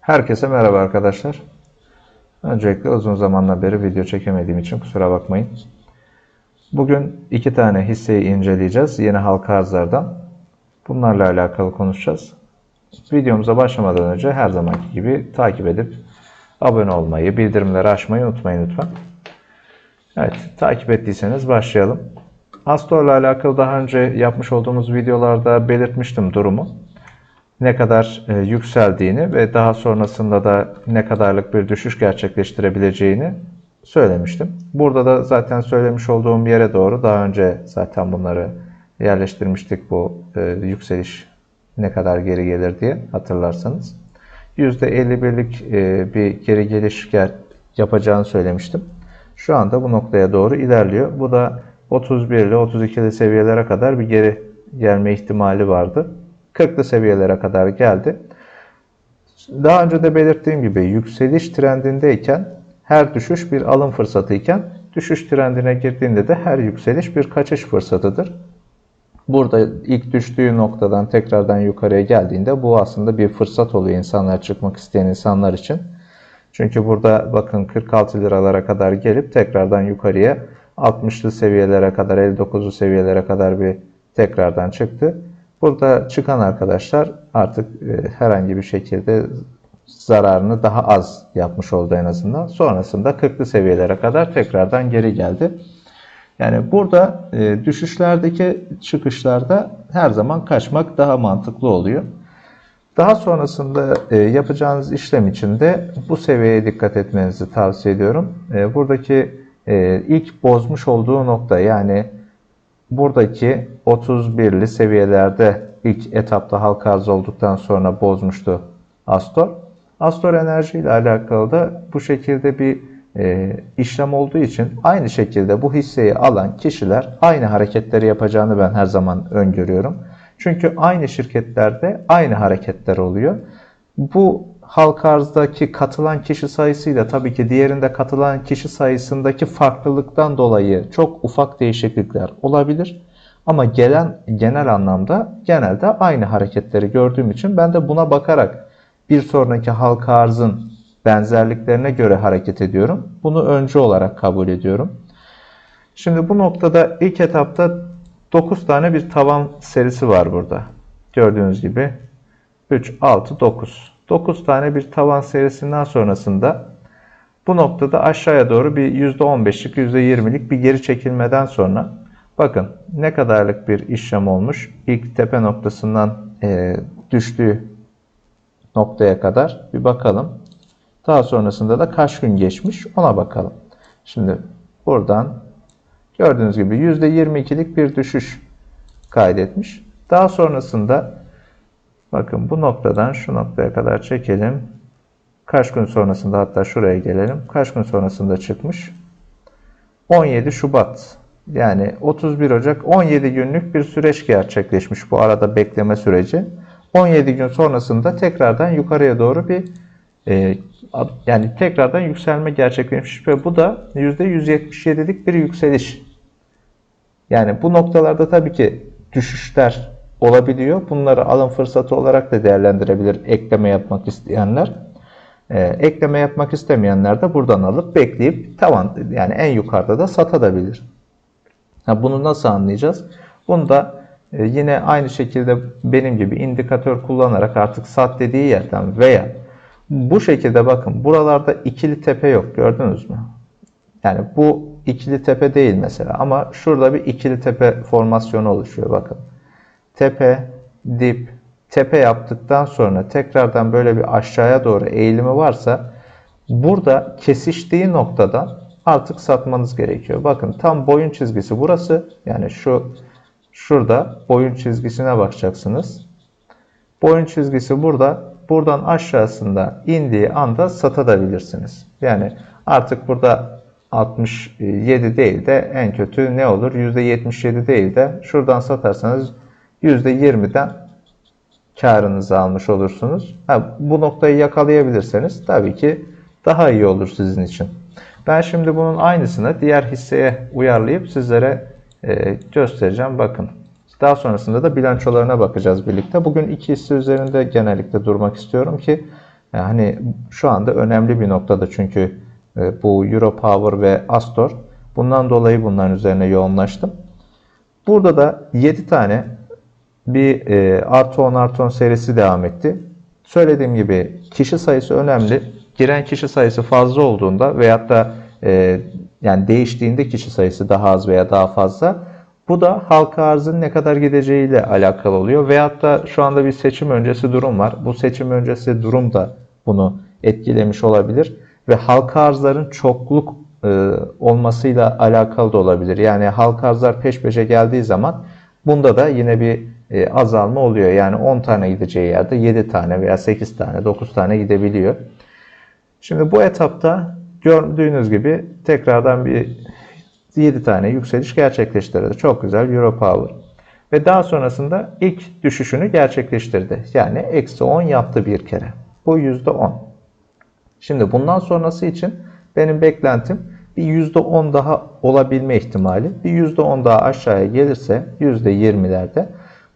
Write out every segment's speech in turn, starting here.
Herkese merhaba arkadaşlar. Öncelikle uzun zamandan beri video çekemediğim için kusura bakmayın. Bugün iki tane hisseyi inceleyeceğiz yeni halka arzlardan. Bunlarla alakalı konuşacağız. Videomuza başlamadan önce her zamanki gibi takip edip abone olmayı, bildirimleri açmayı unutmayın lütfen. Evet, takip ettiyseniz başlayalım. Astor'la alakalı daha önce yapmış olduğumuz videolarda belirtmiştim durumu ne kadar e, yükseldiğini ve daha sonrasında da ne kadarlık bir düşüş gerçekleştirebileceğini söylemiştim. Burada da zaten söylemiş olduğum yere doğru daha önce zaten bunları yerleştirmiştik bu e, yükseliş ne kadar geri gelir diye hatırlarsanız. %51'lik e, bir geri geliş yapacağını söylemiştim. Şu anda bu noktaya doğru ilerliyor. Bu da 31 ile 32'li seviyelere kadar bir geri gelme ihtimali vardı. 40'lı seviyelere kadar geldi. Daha önce de belirttiğim gibi yükseliş trendindeyken her düşüş bir alım fırsatı iken düşüş trendine girdiğinde de her yükseliş bir kaçış fırsatıdır. Burada ilk düştüğü noktadan tekrardan yukarıya geldiğinde bu aslında bir fırsat oluyor insanlar çıkmak isteyen insanlar için. Çünkü burada bakın 46 liralara kadar gelip tekrardan yukarıya 60'lı seviyelere kadar 59'lu seviyelere kadar bir tekrardan çıktı. Burada çıkan arkadaşlar artık e, herhangi bir şekilde zararını daha az yapmış oldu en azından. Sonrasında 40'lı seviyelere kadar tekrardan geri geldi. Yani burada e, düşüşlerdeki çıkışlarda her zaman kaçmak daha mantıklı oluyor. Daha sonrasında e, yapacağınız işlem için de bu seviyeye dikkat etmenizi tavsiye ediyorum. Buradaki ilk bozmuş olduğu nokta yani buradaki 31'li seviyelerde ilk etapta halka arz olduktan sonra bozmuştu Astor. Astor Enerji ile alakalı da bu şekilde bir e, işlem olduğu için aynı şekilde bu hisseyi alan kişiler aynı hareketleri yapacağını ben her zaman öngörüyorum. Çünkü aynı şirketlerde aynı hareketler oluyor. Bu halka arzdaki katılan kişi sayısıyla tabii ki diğerinde katılan kişi sayısındaki farklılıktan dolayı çok ufak değişiklikler olabilir. Ama gelen genel anlamda genelde aynı hareketleri gördüğüm için ben de buna bakarak bir sonraki halka arzın benzerliklerine göre hareket ediyorum. Bunu önce olarak kabul ediyorum. Şimdi bu noktada ilk etapta 9 tane bir tavan serisi var burada. Gördüğünüz gibi 3, 6, 9. 9 tane bir tavan serisinden sonrasında bu noktada aşağıya doğru bir %15'lik, %20'lik bir geri çekilmeden sonra bakın ne kadarlık bir işlem olmuş. İlk tepe noktasından e, düştüğü noktaya kadar bir bakalım. Daha sonrasında da kaç gün geçmiş ona bakalım. Şimdi buradan gördüğünüz gibi %22'lik bir düşüş kaydetmiş. Daha sonrasında bakın bu noktadan şu noktaya kadar çekelim. Kaç gün sonrasında hatta şuraya gelelim. Kaç gün sonrasında çıkmış? 17 Şubat yani 31 Ocak 17 günlük bir süreç gerçekleşmiş bu arada bekleme süreci. 17 gün sonrasında tekrardan yukarıya doğru bir e, yani tekrardan yükselme gerçekleşmiş ve bu da %177'lik bir yükseliş. Yani bu noktalarda tabii ki düşüşler olabiliyor. Bunları alım fırsatı olarak da değerlendirebilir ekleme yapmak isteyenler. Ee, ekleme yapmak istemeyenler de buradan alıp bekleyip tavan yani en yukarıda da satabilir. Ha, bunu nasıl anlayacağız? Bunu da e, yine aynı şekilde benim gibi indikatör kullanarak artık sat dediği yerden veya bu şekilde bakın buralarda ikili tepe yok gördünüz mü? Yani bu ikili tepe değil mesela ama şurada bir ikili tepe formasyonu oluşuyor bakın. Tepe, dip, tepe yaptıktan sonra tekrardan böyle bir aşağıya doğru eğilimi varsa burada kesiştiği noktada artık satmanız gerekiyor. Bakın tam boyun çizgisi burası. Yani şu şurada boyun çizgisine bakacaksınız. Boyun çizgisi burada. Buradan aşağısında indiği anda satabilirsiniz. Yani artık burada 67 değil de en kötü ne olur? %77 değil de şuradan satarsanız %20'den karınızı almış olursunuz. Ha, bu noktayı yakalayabilirseniz tabii ki daha iyi olur sizin için. Ben şimdi bunun aynısını diğer hisseye uyarlayıp sizlere e, göstereceğim. Bakın. Daha sonrasında da bilançolarına bakacağız birlikte. Bugün iki hisse üzerinde genellikle durmak istiyorum ki Yani hani şu anda önemli bir noktada çünkü e, bu Europower ve Astor. Bundan dolayı bunların üzerine yoğunlaştım. Burada da 7 tane bir e, artı 10 artı 10 serisi devam etti. Söylediğim gibi kişi sayısı önemli. Giren kişi sayısı fazla olduğunda veyahut da e, yani değiştiğinde kişi sayısı daha az veya daha fazla bu da halka arzın ne kadar gideceğiyle alakalı oluyor. Veyahut da şu anda bir seçim öncesi durum var. Bu seçim öncesi durum da bunu etkilemiş olabilir. Ve halka arzların çokluk e, olmasıyla alakalı da olabilir. Yani halka arzlar peş peşe geldiği zaman bunda da yine bir e, azalma oluyor. Yani 10 tane gideceği yerde 7 tane veya 8 tane 9 tane gidebiliyor. Şimdi bu etapta gördüğünüz gibi tekrardan bir 7 tane yükseliş gerçekleştirdi. Çok güzel Europower. Ve daha sonrasında ilk düşüşünü gerçekleştirdi. Yani eksi 10 yaptı bir kere. Bu %10. Şimdi bundan sonrası için benim beklentim bir %10 daha olabilme ihtimali. Bir %10 daha aşağıya gelirse %20'lerde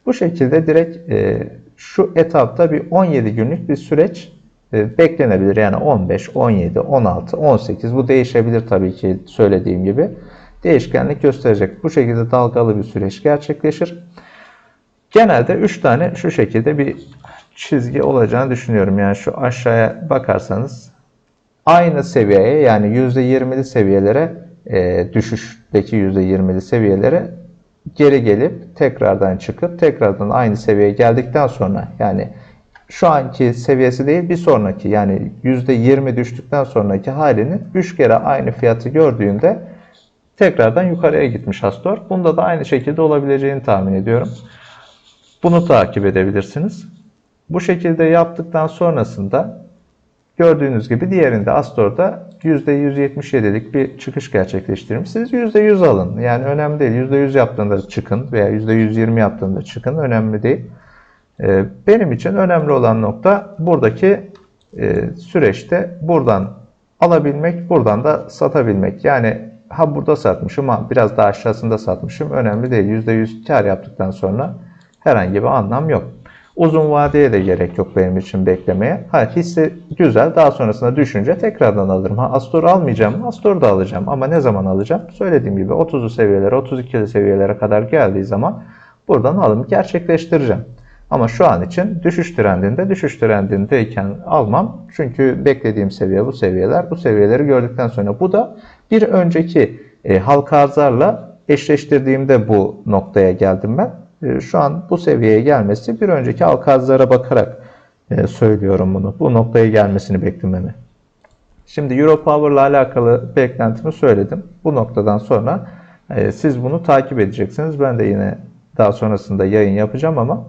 bu şekilde direkt e, şu etapta bir 17 günlük bir süreç e, beklenebilir. Yani 15, 17, 16, 18 bu değişebilir tabii ki söylediğim gibi. Değişkenlik gösterecek. Bu şekilde dalgalı bir süreç gerçekleşir. Genelde 3 tane şu şekilde bir çizgi olacağını düşünüyorum. Yani şu aşağıya bakarsanız aynı seviyeye yani %20'li seviyelere e, düşüşteki %20'li seviyelere geri gelip tekrardan çıkıp tekrardan aynı seviyeye geldikten sonra yani şu anki seviyesi değil bir sonraki yani %20 düştükten sonraki halinin 3 kere aynı fiyatı gördüğünde tekrardan yukarıya gitmiş Astor. Bunda da aynı şekilde olabileceğini tahmin ediyorum. Bunu takip edebilirsiniz. Bu şekilde yaptıktan sonrasında gördüğünüz gibi diğerinde Astor'da %177'lik bir çıkış gerçekleştirmiş. Siz %100 alın. Yani önemli değil. %100 yaptığında çıkın veya %120 yaptığında çıkın. Önemli değil. Ee, benim için önemli olan nokta buradaki e, süreçte buradan alabilmek, buradan da satabilmek. Yani ha burada satmışım ama biraz daha aşağısında satmışım. Önemli değil. %100 kar yaptıktan sonra herhangi bir anlam yok. Uzun vadeye de gerek yok benim için beklemeye. Ha hisse güzel. Daha sonrasında düşünce tekrardan alırım. Ha Astor almayacağım. Astor da alacağım. Ama ne zaman alacağım? Söylediğim gibi 30'lu seviyelere, 32'li seviyelere kadar geldiği zaman buradan alımı gerçekleştireceğim. Ama şu an için düşüş trendinde, düşüş trendindeyken almam. Çünkü beklediğim seviye bu seviyeler. Bu seviyeleri gördükten sonra bu da bir önceki e, halka arzlarla eşleştirdiğimde bu noktaya geldim ben. E, şu an bu seviyeye gelmesi bir önceki halka arzlara bakarak e, söylüyorum bunu. Bu noktaya gelmesini beklememi. Şimdi Europower ile alakalı beklentimi söyledim. Bu noktadan sonra e, siz bunu takip edeceksiniz. Ben de yine daha sonrasında yayın yapacağım ama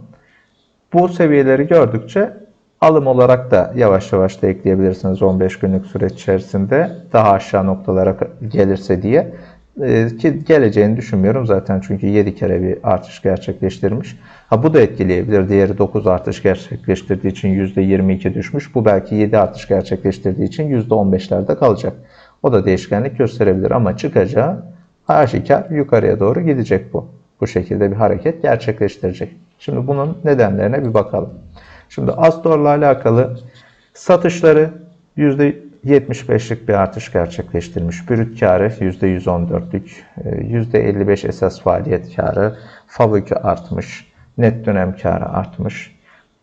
bu seviyeleri gördükçe alım olarak da yavaş yavaş da ekleyebilirsiniz 15 günlük süreç içerisinde daha aşağı noktalara gelirse diye. Ee, ki geleceğini düşünmüyorum zaten çünkü 7 kere bir artış gerçekleştirmiş. Ha bu da etkileyebilir. Diğeri 9 artış gerçekleştirdiği için %22 düşmüş. Bu belki 7 artış gerçekleştirdiği için %15'lerde kalacak. O da değişkenlik gösterebilir ama çıkacağı aşikar yukarıya doğru gidecek bu. Bu şekilde bir hareket gerçekleştirecek. Şimdi bunun nedenlerine bir bakalım. Şimdi Astor'la alakalı satışları %75'lik bir artış gerçekleştirmiş. Brüt karı %114'lük, %55 esas faaliyet karı, FAVÖK'ü artmış, net dönem karı artmış.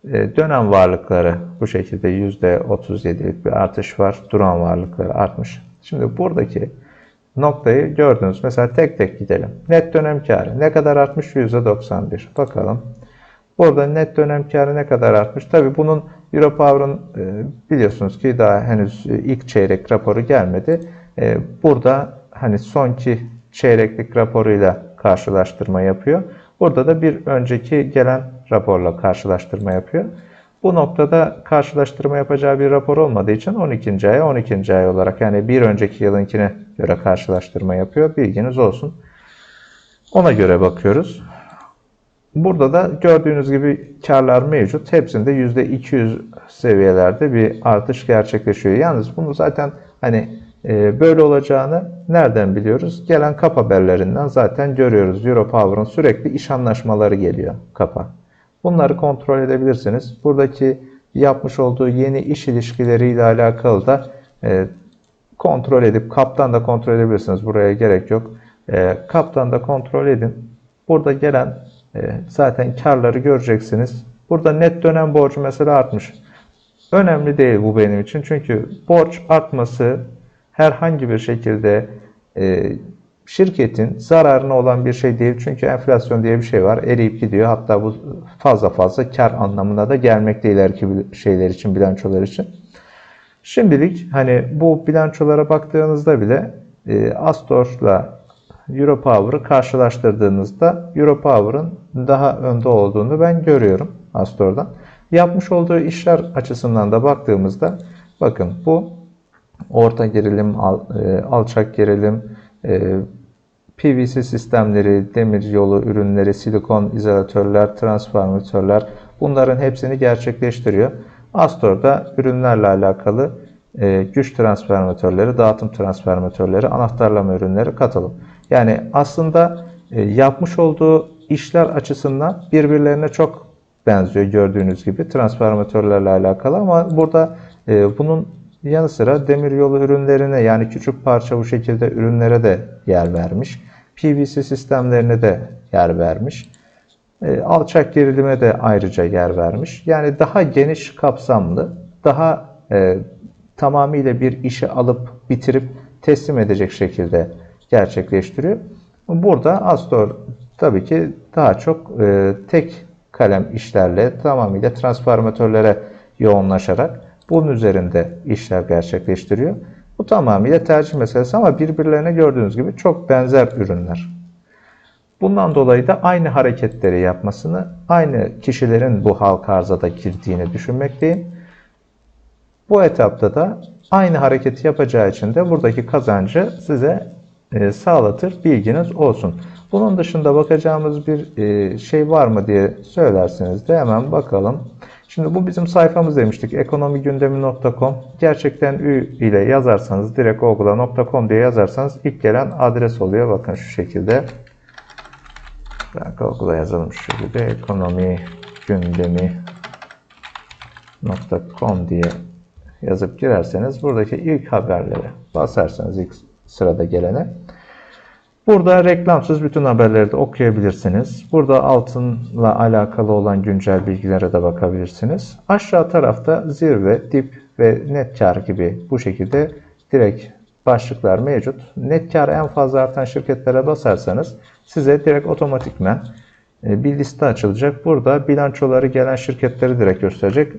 E, dönem varlıkları bu şekilde %37'lik bir artış var. Duran varlıkları artmış. Şimdi buradaki noktayı gördünüz. Mesela tek tek gidelim. Net dönem karı ne kadar artmış? %91. Bakalım. Burada net dönem karı ne kadar artmış? Tabi bunun Europower'ın e, biliyorsunuz ki daha henüz ilk çeyrek raporu gelmedi. E, burada hani sonki çeyreklik raporuyla karşılaştırma yapıyor. Burada da bir önceki gelen raporla karşılaştırma yapıyor. Bu noktada karşılaştırma yapacağı bir rapor olmadığı için 12. ay 12. ay olarak yani bir önceki yılınkine göre karşılaştırma yapıyor. Bilginiz olsun. Ona göre bakıyoruz. Burada da gördüğünüz gibi karlar mevcut. Hepsinde %200 seviyelerde bir artış gerçekleşiyor. Yalnız bunu zaten hani e, böyle olacağını nereden biliyoruz? Gelen kap haberlerinden zaten görüyoruz. Europower'ın sürekli iş anlaşmaları geliyor kapa. Bunları kontrol edebilirsiniz. Buradaki yapmış olduğu yeni iş ilişkileriyle alakalı da e, kontrol edip kaptan da kontrol edebilirsiniz. Buraya gerek yok. E, kaptan da kontrol edin. Burada gelen zaten karları göreceksiniz. Burada net dönem borcu mesela artmış. Önemli değil bu benim için. Çünkü borç artması herhangi bir şekilde e, şirketin zararına olan bir şey değil. Çünkü enflasyon diye bir şey var. Eriyip gidiyor. Hatta bu fazla fazla kar anlamına da gelmekte ileriki şeyler için, bilançolar için. Şimdilik hani bu bilançolara baktığınızda bile e, Astor'la Europower'ı karşılaştırdığınızda Europower'ın daha önde olduğunu ben görüyorum Astor'dan. Yapmış olduğu işler açısından da baktığımızda bakın bu orta gerilim, al, e, alçak gerilim, e, PVC sistemleri, demir yolu ürünleri, silikon izolatörler, transformatörler bunların hepsini gerçekleştiriyor. Astor'da ürünlerle alakalı e, güç transformatörleri, dağıtım transformatörleri, anahtarlama ürünleri katılım. Yani aslında e, yapmış olduğu işler açısından birbirlerine çok benziyor gördüğünüz gibi transformatörlerle alakalı ama burada e, bunun yanı sıra demiryolu ürünlerine yani küçük parça bu şekilde ürünlere de yer vermiş. PVC sistemlerine de yer vermiş. E, alçak gerilime de ayrıca yer vermiş. Yani daha geniş kapsamlı, daha e, tamamıyla bir işi alıp bitirip teslim edecek şekilde gerçekleştiriyor. Burada Astor tabii ki daha çok e, tek kalem işlerle tamamıyla transformatörlere yoğunlaşarak bunun üzerinde işler gerçekleştiriyor. Bu tamamıyla tercih meselesi ama birbirlerine gördüğünüz gibi çok benzer ürünler. Bundan dolayı da aynı hareketleri yapmasını, aynı kişilerin bu halka arzada girdiğini düşünmekteyim. Bu etapta da aynı hareketi yapacağı için de buradaki kazancı size e, sağlatır, bilginiz olsun. Bunun dışında bakacağımız bir e, şey var mı diye söylerseniz de hemen bakalım. Şimdi bu bizim sayfamız demiştik. ekonomigündemi.com Gerçekten ü ile yazarsanız direkt google'a.com diye yazarsanız ilk gelen adres oluyor. Bakın şu şekilde. Ben Google'a yazalım şu şekilde. ekonomigündemi.com diye yazıp girerseniz buradaki ilk haberlere basarsanız ilk sırada gelene Burada reklamsız bütün haberleri de okuyabilirsiniz. Burada altınla alakalı olan güncel bilgilere de bakabilirsiniz. Aşağı tarafta zirve, dip ve net kar gibi bu şekilde direkt başlıklar mevcut. Net kar en fazla artan şirketlere basarsanız size direkt otomatikmen e, bir liste açılacak. Burada bilançoları gelen şirketleri direkt gösterecek.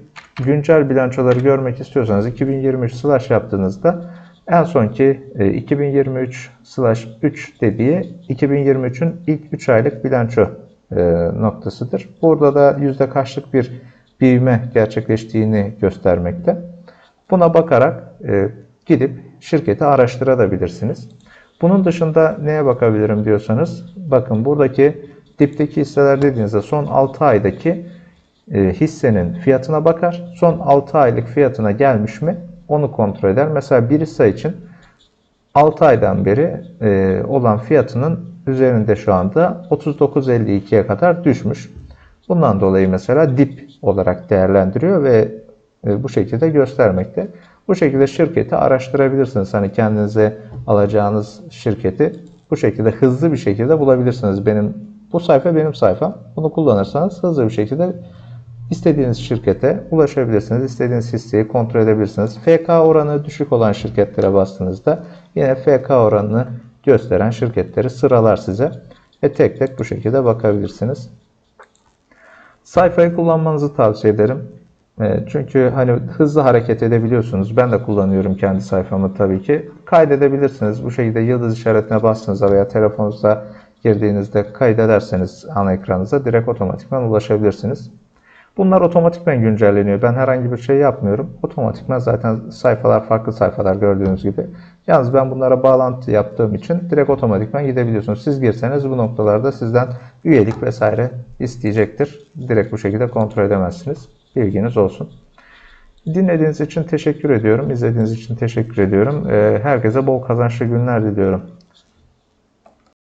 Güncel bilançoları görmek istiyorsanız 2023 slash yaptığınızda en sonki 2023 slash 3 dediği 2023'ün ilk 3 aylık bilanço e, noktasıdır. Burada da yüzde kaçlık bir büyüme gerçekleştiğini göstermekte. Buna bakarak e, gidip şirketi araştırabilirsiniz. Bunun dışında neye bakabilirim diyorsanız bakın buradaki dipteki hisseler dediğinizde son 6 aydaki e, hissenin fiyatına bakar. Son 6 aylık fiyatına gelmiş mi onu kontrol eder. Mesela bir hisse için 6 aydan beri e, olan fiyatının üzerinde şu anda 39.52'ye kadar düşmüş. Bundan dolayı mesela dip olarak değerlendiriyor ve e, bu şekilde göstermekte. Bu şekilde şirketi araştırabilirsiniz. Hani kendinize alacağınız şirketi bu şekilde hızlı bir şekilde bulabilirsiniz. Benim bu sayfa benim sayfam. Bunu kullanırsanız hızlı bir şekilde İstediğiniz şirkete ulaşabilirsiniz. İstediğiniz hisseyi kontrol edebilirsiniz. FK oranı düşük olan şirketlere bastığınızda yine FK oranını gösteren şirketleri sıralar size. Ve tek tek bu şekilde bakabilirsiniz. Sayfayı kullanmanızı tavsiye ederim. E, çünkü hani hızlı hareket edebiliyorsunuz. Ben de kullanıyorum kendi sayfamı tabii ki. Kaydedebilirsiniz. Bu şekilde yıldız işaretine bastığınızda veya telefonunuzda girdiğinizde kaydederseniz ana ekranınıza direkt otomatikman ulaşabilirsiniz. Bunlar otomatikmen güncelleniyor. Ben herhangi bir şey yapmıyorum. Otomatikmen zaten sayfalar farklı sayfalar gördüğünüz gibi. Yalnız ben bunlara bağlantı yaptığım için direkt otomatikmen gidebiliyorsunuz. Siz girseniz bu noktalarda sizden üyelik vesaire isteyecektir. Direkt bu şekilde kontrol edemezsiniz. Bilginiz olsun. Dinlediğiniz için teşekkür ediyorum. İzlediğiniz için teşekkür ediyorum. Ee, herkese bol kazançlı günler diliyorum.